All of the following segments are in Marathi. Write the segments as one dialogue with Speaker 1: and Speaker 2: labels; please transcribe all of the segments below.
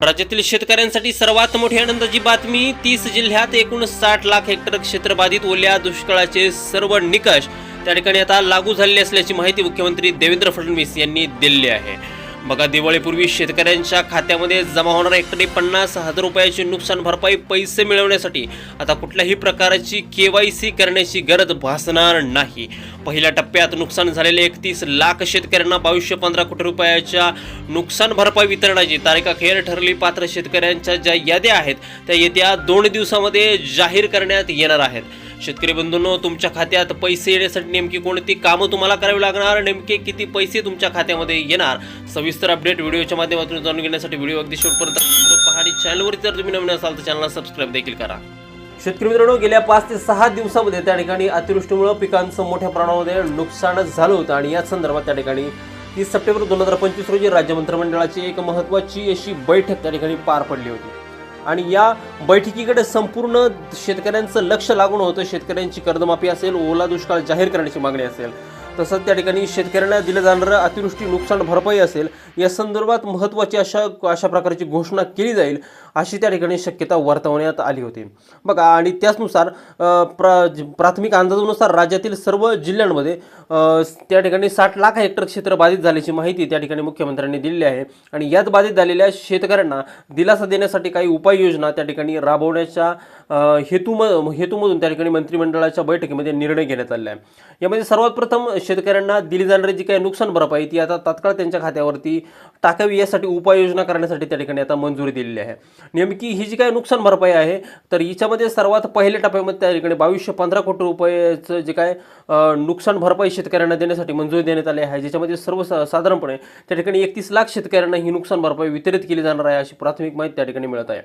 Speaker 1: राज्यातील शेतकऱ्यांसाठी सर्वात मोठी आनंदाची बातमी तीस जिल्ह्यात एकूण साठ लाख हेक्टर क्षेत्र बाधित ओल्या दुष्काळाचे सर्व निकष त्या ठिकाणी आता लागू झालेले असल्याची माहिती मुख्यमंत्री देवेंद्र फडणवीस यांनी दिली आहे. बघा दिवाळीपूर्वी शेतकऱ्यांच्या खात्यामध्ये जमा होणार हेक्टरी पन्नास हजार रुपयाची नुकसान भरपाई पैसे मिळवण्यासाठी आता कुठल्याही प्रकारची के वाय सी करण्याची गरज भासणार नाही. पहिल्या टप्प्यात नुकसान झालेले एकतीस लाख शेतकऱ्यांना बावीसशे पंधरा कोटी रुपयाच्या नुकसान भरपाई वितरणाची तारीख अखेर ठरली. पात्र शेतकऱ्यांच्या ज्या याद्या आहेत त्या येत्या दोन दिवसामध्ये जाहीर करण्यात येणार आहेत. शेतकरी बंधूंनो तुमच्या खात्यात पैसे येण्यासाठी नेमकी कोणती कामं तुम्हाला करावी लागणार? नेमके किती पैसे तुमच्या खात्यामध्ये येणार? सविस्तर अपडेट व्हिडिओच्या माध्यमातून जाणून घेण्यासाठी व्हिडिओ अगदी शेवटपर्यंत पहा आणि चॅनलवरती जर तुम्ही नवीन असाल तर चॅनलला सबस्क्राईब देखील करा. शेतकरी मित्रांनो गेल्या पाच ते सहा दिवसामध्ये त्या ठिकाणी अतिवृष्टीमुळे पिकांचं मोठ्या प्रमाणामध्ये नुकसान झालं होतं आणि या संदर्भात त्या ठिकाणी तीस सप्टेंबर दोन हजार पंचवीस रोजी राज्य मंत्रिमंडळाची एक महत्त्वाची अशी बैठक त्या ठिकाणी पार पडली होती. आणि या बैठकीकडे संपूर्ण शेतकऱ्यांचं लक्ष लागून होतं. शेतकऱ्यांची कर्जमाफी असेल ओला दुष्काळ जाहीर करण्याची मागणी असेल. तसंच त्या ठिकाणी शेतकऱ्यांना दिलं जाणारं अतिवृष्टी नुकसान भरपाई असेल या संदर्भात महत्त्वाची अशा अशा प्रकारची घोषणा केली जाईल अशी त्या ठिकाणी शक्यता वर्तवण्यात आली होती. बघा आणि त्याचनुसार प्र प्रा प्राथमिक अंदाजानुसार राज्यातील सर्व जिल्ह्यांमध्ये त्या ठिकाणी साठ लाख हेक्टर क्षेत्र बाधित झाल्याची माहिती त्या ठिकाणी मुख्यमंत्र्यांनी दिलेली आहे. आणि यात बाधित झालेल्या शेतकऱ्यांना दिलासा देण्यासाठी काही उपाययोजना त्या ठिकाणी राबवण्याच्या हेतूम हेतूमधून त्या ठिकाणी मंत्रिमंडळाच्या बैठकीमध्ये निर्णय घेण्यात आलेला आहे. यामध्ये सर्वात प्रथम शेतकऱ्यांना दिली जाणारी जी काही नुकसान भरपाई ती आता तात्काळ त्यांच्या खात्यावरती टाकावी यासाठी उपाययोजना करण्यासाठी त्या ठिकाणी आता मंजुरी दिलेली आहे. नेमकी ही जी काही नुकसान भरपाई आहे तर हिच्यामध्ये सर्वात पहिल्या टप्प्यामध्ये त्या ठिकाणी बावीसशे पंधरा कोटी रुपयाचं जे काय नुकसान भरपाई शेतकऱ्यांना देण्यासाठी मंजुरी देण्यात आली आहे ज्याच्यामध्ये सर्व साधारणपणे त्या ठिकाणी एकतीस लाख शेतकऱ्यांना ही नुकसान भरपाई वितरित केली जाणार आहे अशी प्राथमिक माहिती त्या ठिकाणी मिळत आहे.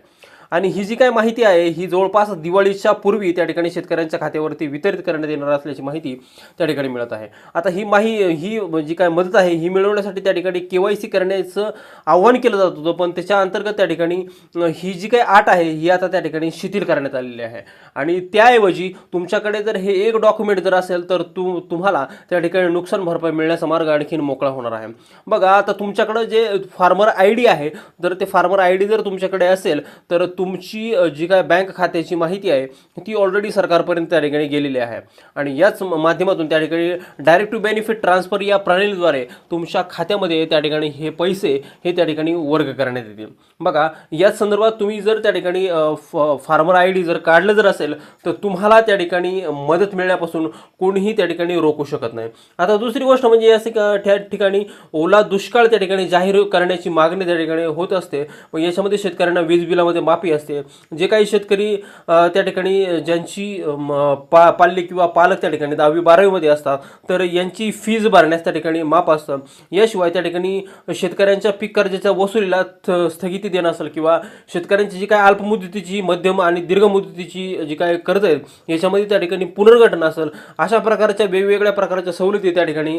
Speaker 1: आणि ही जी काय माहिती आहे ही जवळपास दिवाळीच्या पूर्वी त्या ठिकाणी शेतकऱ्यांच्या खात्यावरती वितरित करण्यात येणार असल्याची माहिती त्या ठिकाणी मिळत आहे. आता ही माही ही जी काय मदत आहे ही मिळवण्यासाठी त्या ठिकाणी के वाय सी करण्याचं आव्हान केलं जात होतं पण त्याच्या अंतर्गत त्या ठिकाणी ही जी काही आट आहे ही आता त्या ठिकाणी शिथिल करण्यात आलेली आहे. आणि त्याऐवजी तुमच्याकडे जर हे एक डॉक्युमेंट जर असेल तर तू तुम्हाला त्या ठिकाणी नुकसान भरपाई मिळण्याचा मार्ग आणखीन मोकळा होणार आहे. बघा आता तुमच्याकडे जे फार्मर आय डी आहे जर ते फार्मर आय डी जर तुमच्याकडे असेल तर तुमची जी काय बँक खात्याची माहिती आहे ती ऑलरेडी सरकारपर्यंत त्या ठिकाणी गेलेली आहे. आणि याच माध्यमातून त्या ठिकाणी डायरेक्ट टू बेनिफिट ट्रान्सफर या प्रणालीद्वारे तुमच्या खात्यामध्ये त्या ठिकाणी हे पैसे हे त्या ठिकाणी वर्ग करण्यात येतील. बघा याच संदर्भात तुम्ही जर त्या ठिकाणी फार्मर आय डी जर काढलं जर असेल तर तुम्हाला त्या ठिकाणी मदत मिळण्यापासून कोणीही त्या ठिकाणी रोखू शकत नाही. आता दुसरी गोष्ट म्हणजे असे त्या ठिकाणी ओला दुष्काळ त्या ठिकाणी जाहीर करण्याची मागणी त्या ठिकाणी होत असते. मग याच्यामध्ये शेतकऱ्यांना वीज बिलामध्ये माफी असते. जे काही शेतकरी त्या ठिकाणी ज्यांची पा पाल्य किंवा पालक त्या ठिकाणी दहावी बारावीमध्ये असतात तर यांची फीज भरण्यास त्या ठिकाणी माफ असतं. याशिवाय त्या ठिकाणी शेतकऱ्यांच्या पीक कर्जाच्या वसुलीला स्थगिती देणं असेल किंवा शेतकऱ्यांची जी काय अल्पमुदतीची मध्यम आणि दीर्घ मुदतीची जी काय कर्ज आहेत याच्यामध्ये त्या ठिकाणी पुनर्गठन असेल अशा प्रकारच्या वेगवेगळ्या प्रकारच्या सवलती त्या ठिकाणी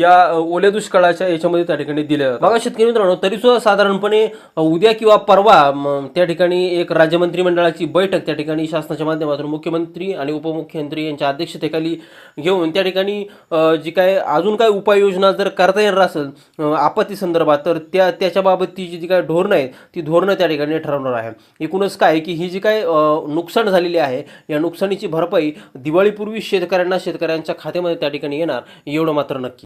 Speaker 1: या ओल्या दुष्काळाच्या याच्यामध्ये त्या ठिकाणी दिल्या बघा शेतकरी मित्रांनो तरी सुद्धा साधारणपणे उद्या किंवा परवा त्या ठिकाणी एक राज्य मंत्रिमंडळाची बैठक त्या ठिकाणी शासनाच्या माध्यमातून मुख्यमंत्री आणि उपमुख्यमंत्री यांच्या अध्यक्षतेखाली घेऊन त्या ठिकाणी जी काय अजून काय उपाययोजना जर करता येणार असेल आपत्ती संदर्भात तर त्या त्याच्याबाबतची जी काय धोरणं आहेत ती धोरणं त्या ठिकाणी ठरवणार आहे. एकूणच काय की ही जी काय नुकसान झालेली आहे या नुकसानीची भरपाई दिवाळीपूर्वी शेतकऱ्यांना शेतकऱ्यांच्या खात्यामध्ये त्या ठिकाणी येणार एवढं मात्र नक्की.